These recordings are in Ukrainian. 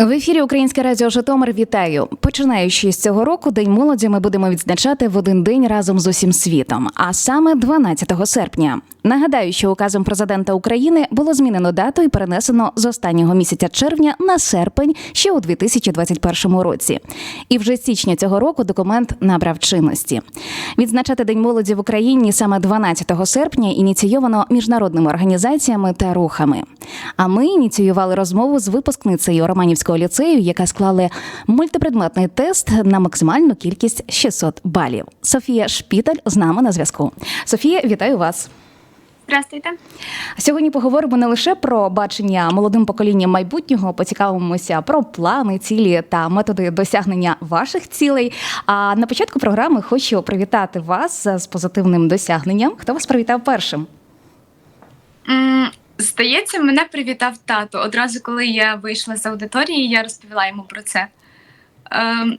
В ефірі Українське Радіо Житомир вітаю. Починаючи з цього року, День молоді ми будемо відзначати в один день разом з усім світом, а саме 12 серпня. Нагадаю, що указом президента України було змінено дату і перенесено з останнього місяця червня на серпень ще у 2021 році. І вже з січня цього року документ набрав чинності. Відзначати День молоді в Україні саме 12 серпня ініційовано міжнародними організаціями та рухами. А ми ініціювали розмову з випускницею Романівського ліцею, яка склали мультипредметний тест на максимальну кількість 600 балів. Софія Шпіталь з нами на зв'язку. Софія, вітаю вас. Здравствуйте. Сьогодні поговоримо не лише про бачення молодим поколінням майбутнього, поцікавимося про плани, цілі та методи досягнення ваших цілей. А на початку програми хочу привітати вас з позитивним досягненням. Хто вас привітав першим? Здається, мене привітав тато. Одразу, коли я вийшла з аудиторії, я розповіла йому про це. Ем,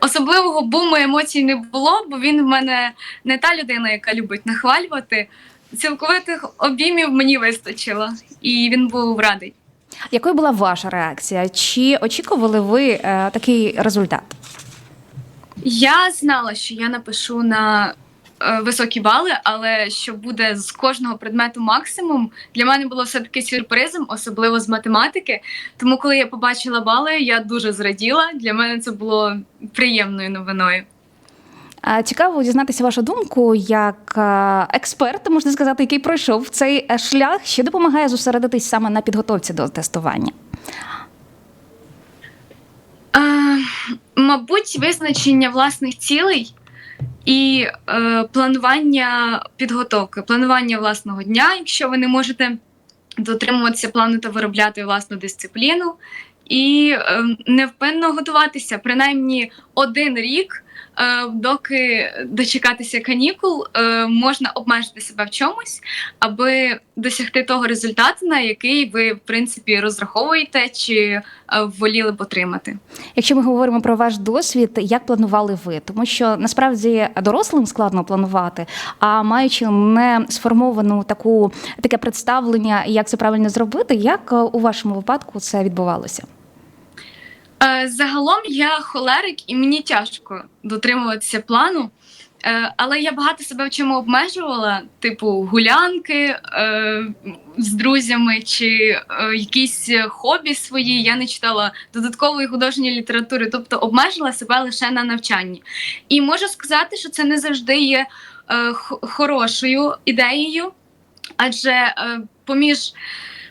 особливого буму емоцій не було, бо він в мене не та людина, яка любить нахвалювати. Цілковитих обіймів мені вистачило, і він був радий. Якою була ваша реакція? Чи очікували ви е, такий результат? Я знала, що я напишу на високі бали, але що буде з кожного предмету максимум, для мене було все таки сюрпризом, особливо з математики. Тому, коли я побачила бали, я дуже зраділа. Для мене це було приємною новиною. Цікаво дізнатися вашу думку як е, експерта, можна сказати, який пройшов цей е, шлях, що допомагає зосередитись саме на підготовці до тестування. Е, мабуть, визначення власних цілей і е, планування підготовки, планування власного дня, якщо ви не можете дотримуватися плану та виробляти власну дисципліну, і е, невпинно готуватися принаймні один рік. е, Доки дочекатися канікул, е, можна обмежити себе в чомусь, аби досягти того результату, на який ви в принципі розраховуєте чи е, воліли б отримати. Якщо ми говоримо про ваш досвід, як планували ви? Тому що насправді дорослим складно планувати, а маючи не сформовану таку таке представлення, як це правильно зробити, як е, у вашому випадку це відбувалося? Е, Загалом я холерик, і мені тяжко дотримуватися плану. Е, Але я багато себе в чому обмежувала, типу гулянки е, з друзями чи е, якісь хобі свої. Я не читала додаткової художньої літератури, тобто обмежила себе лише на навчанні. І можу сказати, що це не завжди є хорошою ідеєю, адже поміж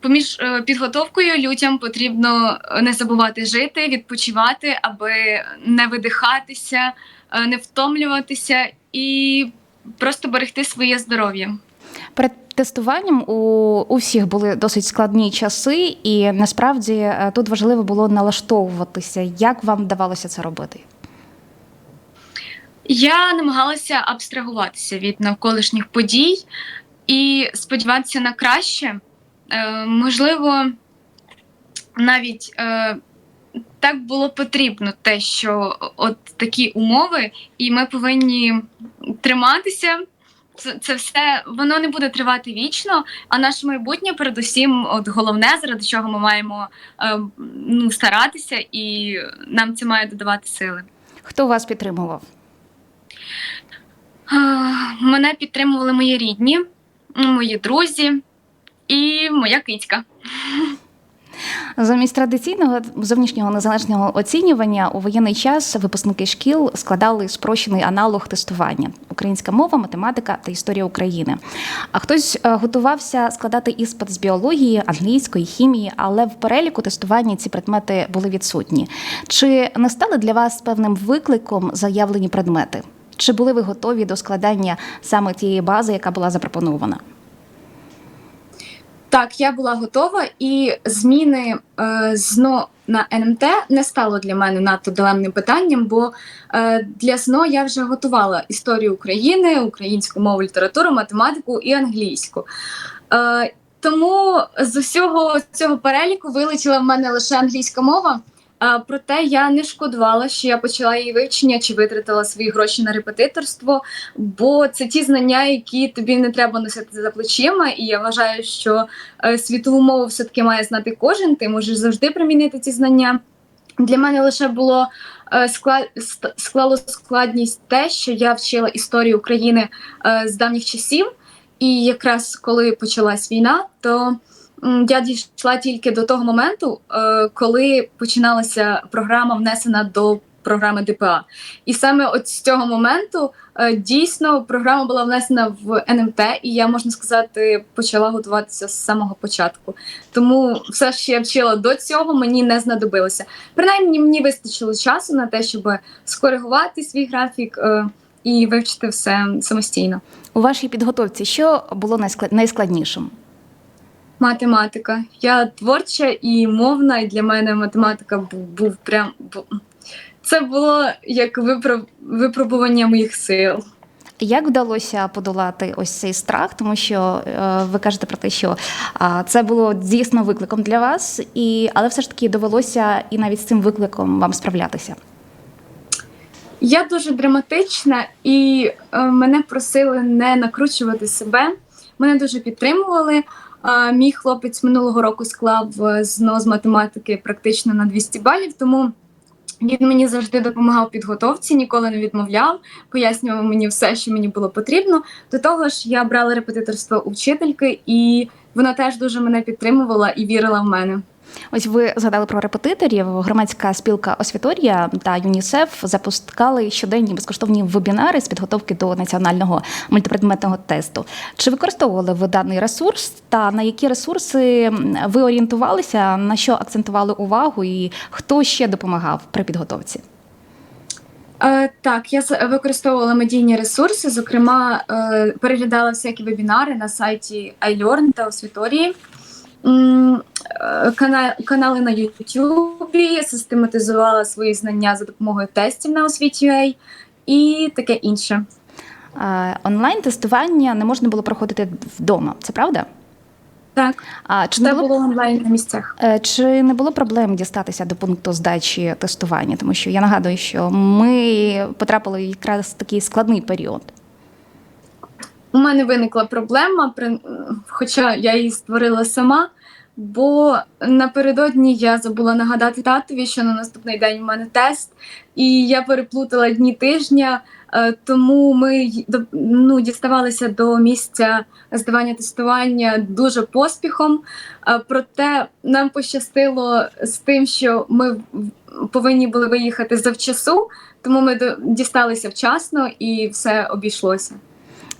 Поміж підготовкою людям потрібно не забувати жити, відпочивати, аби не видихатися, не втомлюватися і просто берегти своє здоров'я. Перед тестуванням у, у всіх були досить складні часи, і насправді е, тут важливо було налаштовуватися. Як вам вдавалося це робити? Я намагалася абстрагуватися від навколишніх подій і сподіватися на краще. Е, можливо, навіть е, так було потрібно те, що от такі умови, і ми повинні триматися. Це, це все воно не буде тривати вічно. А наше майбутнє, передусім, от головне, заради чого ми маємо е, ну, старатися, і нам це має додавати сили. Хто вас підтримував? А, Мене підтримували мої рідні, мої друзі і моя кицька. Замість традиційного зовнішнього незалежного оцінювання у воєнний час випускники шкіл складали спрощений аналог тестування: українська мова, математика та історія України. А хтось е, готувався складати іспит з біології, англійської, хімії, але в переліку тестування ці предмети були відсутні. Чи не стали для вас певним викликом заявлені предмети? Чи були ви готові до складання саме тієї бази, яка була запропонована? Так, я була готова, і зміни е, ЗНО на НМТ не стало для мене надто дилемним питанням, бо е, для ЗНО я вже готувала історію України, українську мову, літературу, математику і англійську. Е, тому з усього цього переліку вилетіла в мене лише англійська мова. А, проте я не шкодувала, що я почала її вивчення чи витратила свої гроші на репетиторство, бо це ті знання, які тобі не треба носити за плечима. І я вважаю, що е, світову мову все-таки має знати кожен. Ти можеш завжди примінити ці знання. Для мене лише було е, скла- ст- склало складність те, що я вчила історію України е, з давніх часів, і якраз коли почалась війна, то я дійшла тільки до того моменту, е, коли починалася програма внесена до програми ДПА. І саме от з цього моменту е, дійсно програма була внесена в НМТ, і я можна сказати почала готуватися з самого початку. Тому все, що я вчила до цього, мені не знадобилося. Принаймні, мені вистачило часу на те, щоб скоригувати свій графік е, і вивчити все самостійно. У вашій підготовці що було найсклад- найскладнішим? Математика. Я творча і мовна, і для мене математика був, був прям. Це було як випробування моїх сил. Як вдалося подолати ось цей страх, тому що е, ви кажете про те, що а, це було дійсно викликом для вас, і але все ж таки довелося і навіть з цим викликом вам справлятися. Я дуже драматична, і е, мене просили не накручувати себе. Мене дуже підтримували. Мій хлопець минулого року склав е, ЗНО з математики практично на 200 балів, тому він мені завжди допомагав підготовці, ніколи не відмовляв, пояснював мені все, що мені було потрібно. До того ж, я брала репетиторство у вчительки, і вона теж дуже мене підтримувала і вірила в мене. Ось ви згадали про репетиторів. Громадська спілка Освіторія та ЮНІСЕФ запускали щоденні безкоштовні вебінари з підготовки до національного мультипредметного тесту. Чи використовували ви даний ресурс? Та на які ресурси ви орієнтувалися, на що акцентували увагу, і хто ще допомагав при підготовці? Е, так, я використовувала медійні ресурси, зокрема, е, переглядала всякі вебінари на сайті iLearn та Освіторії. Е, Кана- канали на YouTube, систематизувала свої знання за допомогою тестів на освіті.ua і таке інше. Онлайн тестування не можна було проходити вдома. Це правда? Так, А чи не це було було онлайн на місцях. Е, Чи не було проблем дістатися до пункту здачі тестування? Тому що я нагадую, що ми потрапили в якраз такий складний період. У мене виникла проблема, хоча я її створила сама. Бо напередодні я забула нагадати татові, що на наступний день у мене тест, і я переплутала дні тижня, е, тому ми ну, діставалися до місця здавання тестування дуже поспіхом. Е, Проте нам пощастило з тим, що ми повинні були виїхати завчасу, тому ми дісталися вчасно і все обійшлося.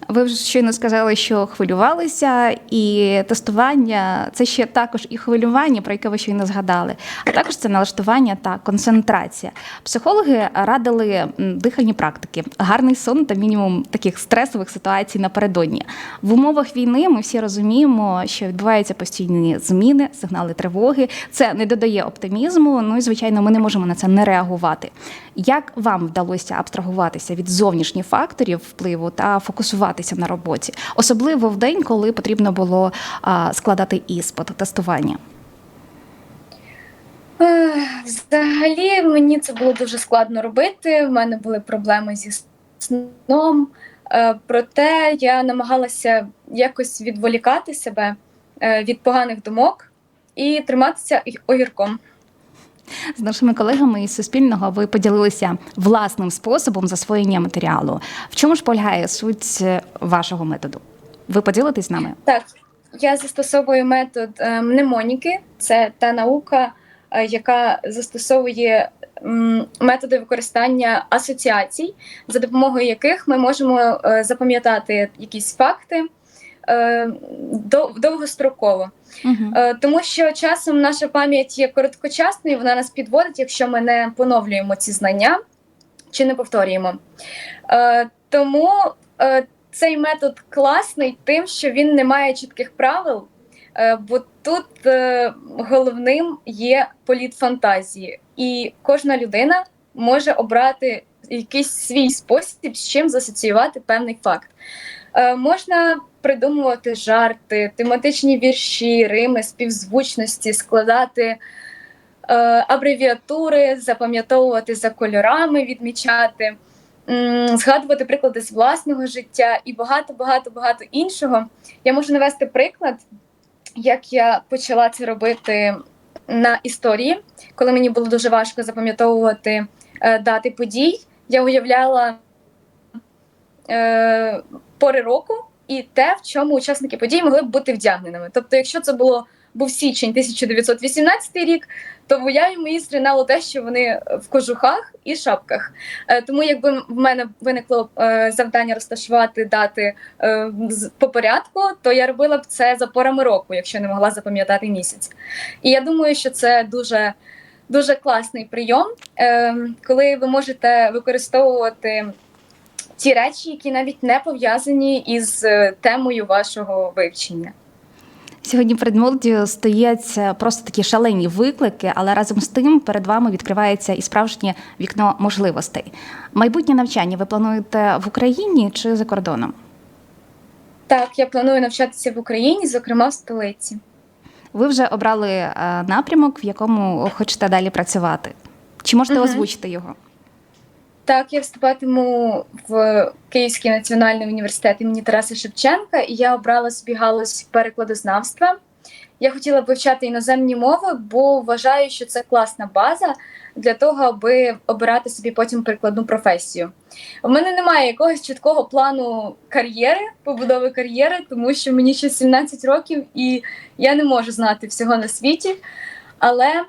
Ви вже щойно сказали, що хвилювалися, і тестування це ще також і хвилювання, про яке ви щойно згадали, а також це налаштування та концентрація. Психологи радили дихальні практики, гарний сон та мінімум таких стресових ситуацій напередодні. В умовах війни ми всі розуміємо, що відбуваються постійні зміни, сигнали тривоги. Це не додає оптимізму. Ну і звичайно, ми не можемо на це не реагувати. Як вам вдалося абстрагуватися від зовнішніх факторів впливу та фокусуватися на роботі, особливо в день, коли потрібно було складати іспит, тестування? Взагалі мені це було дуже складно робити. В мене були проблеми зі сном. Е, Проте я намагалася якось відволікати себе е, від поганих думок і триматися огірком. З нашими колегами із Суспільного ви поділилися власним способом засвоєння матеріалу. В чому ж полягає суть е, вашого методу? Ви поділитесь з нами? Так, я застосовую метод е, мнемоніки. Це та наука, е, яка застосовує методи використання асоціацій, за допомогою яких ми можемо запам'ятати якісь факти довгостроково. Угу. Е, Тому що часом наша пам'ять є короткочасною, вона нас підводить, якщо ми не поновлюємо ці знання чи не повторюємо. Е, Тому е, цей метод класний тим, що він не має чітких правил, е, бо тут е, головним є політ фантазії, і кожна людина може обрати якийсь свій спосіб, з чим засоціювати певний факт. Е, Можна придумувати жарти, тематичні вірші, рими, співзвучності, складати е, абревіатури, запам'ятовувати за кольорами, відмічати, згадувати приклади з власного життя і багато, багато, багато іншого. Я можу навести приклад, як я почала це робити на історії, коли мені було дуже важко запам'ятовувати е, дати подій. Я уявляла е, пори року і те, в чому учасники подій могли б бути вдягненими. Тобто, якщо це було був січень 1918 рік, то в уяві моїй зринало те, що вони в кожухах і шапках. Е, тому, якби в мене виникло е, завдання розташувати дати е, по порядку, то я робила б це за порами року, якщо не могла запам'ятати місяць. І я думаю, що це дуже. Дуже класний прийом, е, коли ви можете використовувати ті речі, які навіть не пов'язані із е, темою вашого вивчення. Сьогодні перед молоддю стоять просто такі шалені виклики, але разом з тим перед вами відкривається і справжнє вікно можливостей. Майбутнє навчання ви плануєте в Україні чи за кордоном? Так, я планую навчатися в Україні, зокрема в столиці. Ви вже обрали е, напрямок, в якому хочете далі працювати. Чи можете Мгм. озвучити його? Так, я вступатиму в Київський національний університет імені Тараса Шевченка, і я обрала собі галузь перекладознавства. Я хотіла б вивчати іноземні мови, бо вважаю, що це класна база для того, аби обирати собі потім прикладну професію. У мене немає якогось чіткого плану кар'єри, побудови кар'єри, тому що мені ще 17 років і я не можу знати всього на світі. Але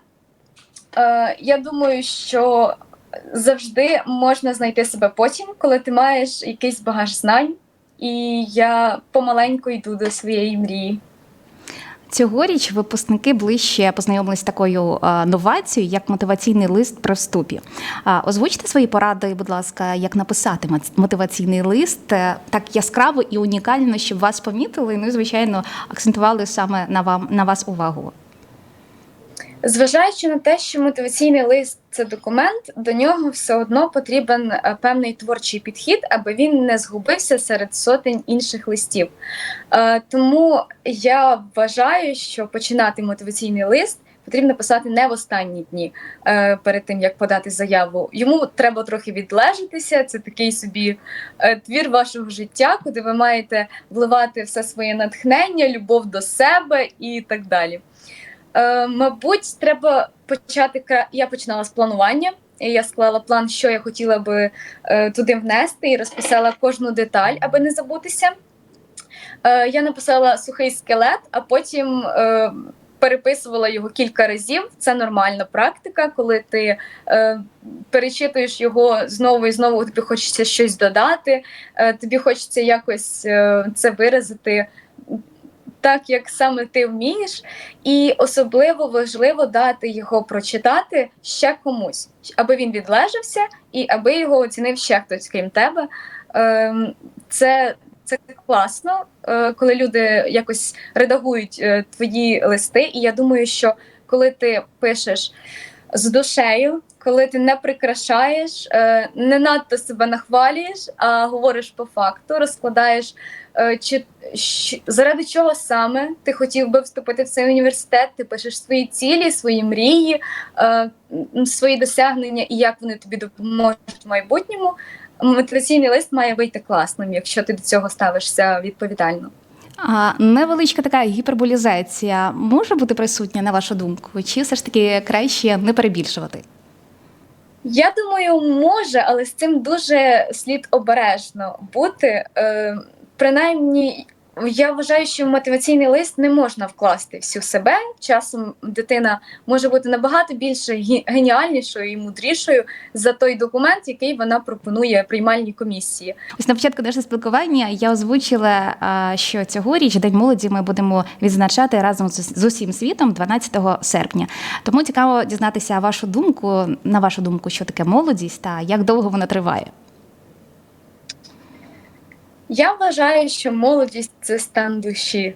е, я думаю, що завжди можна знайти себе потім, коли ти маєш якийсь багаж знань, і я помаленьку йду до своєї мрії. Цьогоріч випускники ближче познайомились з такою е, новацією, як мотиваційний лист при вступі. Озвучте свої поради, будь ласка, як написати мотиваційний лист е, так яскраво і унікально, щоб вас помітили. Ну і звичайно акцентували саме на вам на вас увагу. Зважаючи на те, що мотиваційний лист це документ, до нього все одно потрібен е, певний творчий підхід, аби він не згубився серед сотень інших листів. Е, Тому я вважаю, що починати мотиваційний лист потрібно писати не в останні дні е, перед тим, як подати заяву. Йому треба трохи відлежатися. Це такий собі твір вашого життя, куди ви маєте вливати все своє натхнення, любов до себе і так далі. Е, мабуть, треба почати. Я починала з планування. Я склала план, що я хотіла би е, туди внести, і розписала кожну деталь, аби не забутися. Е, я написала сухий скелет, а потім е, переписувала його кілька разів. Це нормальна практика, коли ти е, перечитуєш його знову і знову, тобі хочеться щось додати, е, тобі хочеться якось е, це виразити так, як саме ти вмієш, і особливо важливо дати його прочитати ще комусь, аби він відлежався і аби його оцінив ще хтось, крім тебе. Ем, Це, це класно, е, коли люди якось редагують е, твої листи. І я думаю, що коли ти пишеш з душею, коли ти не прикрашаєш, е, не надто себе нахвалюєш, а говориш по факту, розкладаєш, е, чи заради чого саме ти хотів би вступити в цей університет, ти пишеш свої цілі, свої мрії, е, свої досягнення і як вони тобі допоможуть в майбутньому. Мотиваційний лист має вийти класним, якщо ти до цього ставишся відповідально. А невеличка така гіперболізація може бути присутня на вашу думку, чи все ж таки краще не перебільшувати? Я думаю, може, але з цим дуже слід обережно бути. Е, принаймні, я вважаю, що в мотиваційний лист не можна вкласти всю себе. Часом дитина може бути набагато більше геніальнішою і мудрішою за той документ, який вона пропонує приймальній комісії. Ось на початку нашого спілкування я озвучила, що цьогоріч День молоді ми будемо відзначати разом з усім світом 12 серпня. Тому цікаво дізнатися вашу думку, на вашу думку, що таке молодість та як довго вона триває. Я вважаю, що молодість це стан душі.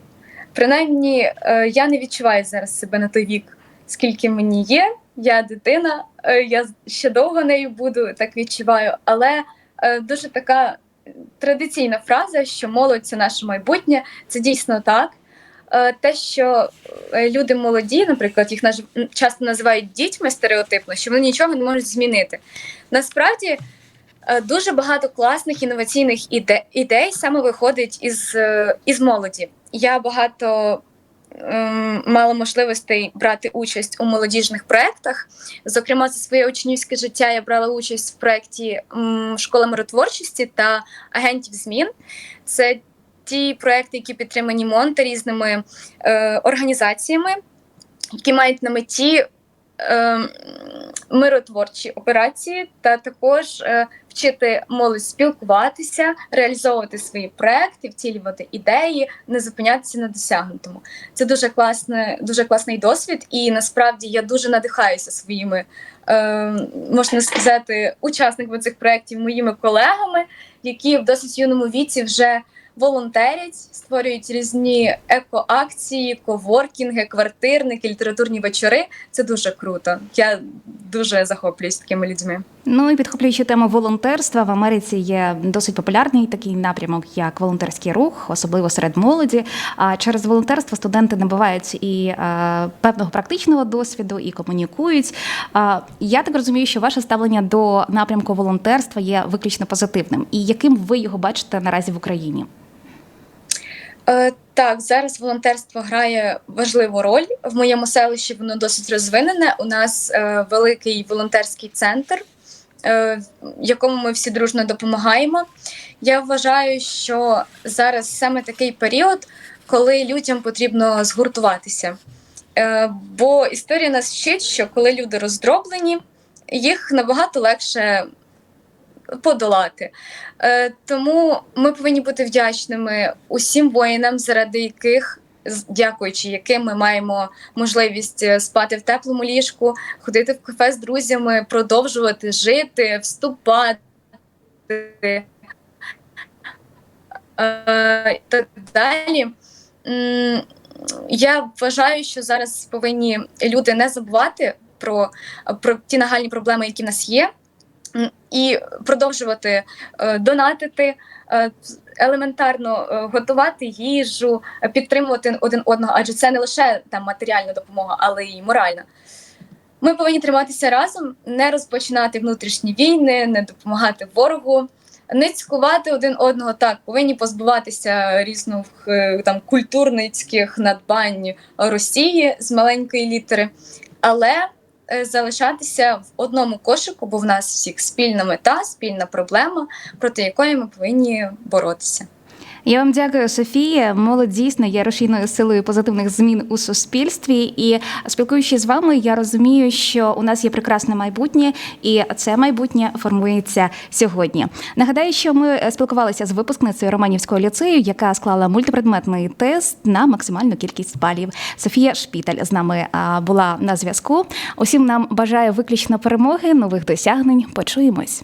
Принаймні, е, я не відчуваю зараз себе на той вік, скільки мені є. Я дитина, е, я ще довго нею буду, так відчуваю. Але е, дуже така традиційна фраза, що молодь це наше майбутнє. Це дійсно так. те, що люди молоді, наприклад, їх часто називають дітьми стереотипно, що вони нічого не можуть змінити. Насправді дуже багато класних інноваційних іде- ідей саме виходить із, е, із молоді. Я багато ем, мала можливостей брати участь у молодіжних проєктах. Зокрема, за своє учнівське життя я брала участь в проєкті Школа миротворчості та агентів змін. Це ті проекти, які підтримані МОНТа різними е, організаціями, які мають на меті е, миротворчі операції, та також е, вчити молодь спілкуватися, реалізовувати свої проекти, втілювати ідеї, не зупинятися на досягнутому. Це дуже класне, дуже класний досвід, і насправді я дуже надихаюся своїми, е, можна сказати, учасниками цих проєктів, моїми колегами, які в досить юному віці вже волонтерять, створюють різні екоакції, коворкінги, квартирники, літературні вечори. Це дуже круто. Я дуже захоплююсь такими людьми. Ну і підхоплюючи тему волонтерства, в Америці є досить популярний такий напрямок, як волонтерський рух, особливо серед молоді. А через волонтерство студенти набувають і е, певного практичного досвіду, і комунікують. А, я так розумію, що ваше ставлення до напрямку волонтерства є виключно позитивним. І яким ви його бачите наразі в Україні? Е, так, зараз волонтерство грає важливу роль. В моєму селищі воно досить розвинене. У нас е, великий волонтерський центр, е, якому ми всі дружно допомагаємо. Я вважаю, що зараз саме такий період, коли людям потрібно згуртуватися. Е, бо історія нас вчить, що коли люди роздроблені, їх набагато легше подолати. Е, тому ми повинні бути вдячними усім воїнам, заради яких, дякуючи яким ми маємо можливість е, спати в теплому ліжку, ходити в кафе з друзями, продовжувати жити, вступати. Е, і так далі. Я вважаю, що зараз повинні люди не забувати про, про ті нагальні проблеми, які в нас є, і продовжувати е, донатити, е, елементарно е, готувати їжу, підтримувати один одного, адже це не лише там матеріальна допомога, але й моральна. Ми повинні триматися разом, не розпочинати внутрішні війни, не допомагати ворогу, не цькувати один одного. Так, повинні позбуватися різних там культурницьких надбань Росії з маленької літери, але залишатися в одному кошику, бо в нас всіх спільна мета, спільна проблема, проти якої ми повинні боротися. Я вам дякую, Софія. Молодь дійсно є рушійною силою позитивних змін у суспільстві. І спілкуючись з вами, я розумію, що у нас є прекрасне майбутнє, і це майбутнє формується сьогодні. Нагадаю, що ми спілкувалися з випускницею Романівського ліцею, яка склала мультипредметний тест на максимальну кількість балів. Софія Шпіталь з нами була на зв'язку. Усім нам бажаю виключно перемоги, нових досягнень. Почуємось.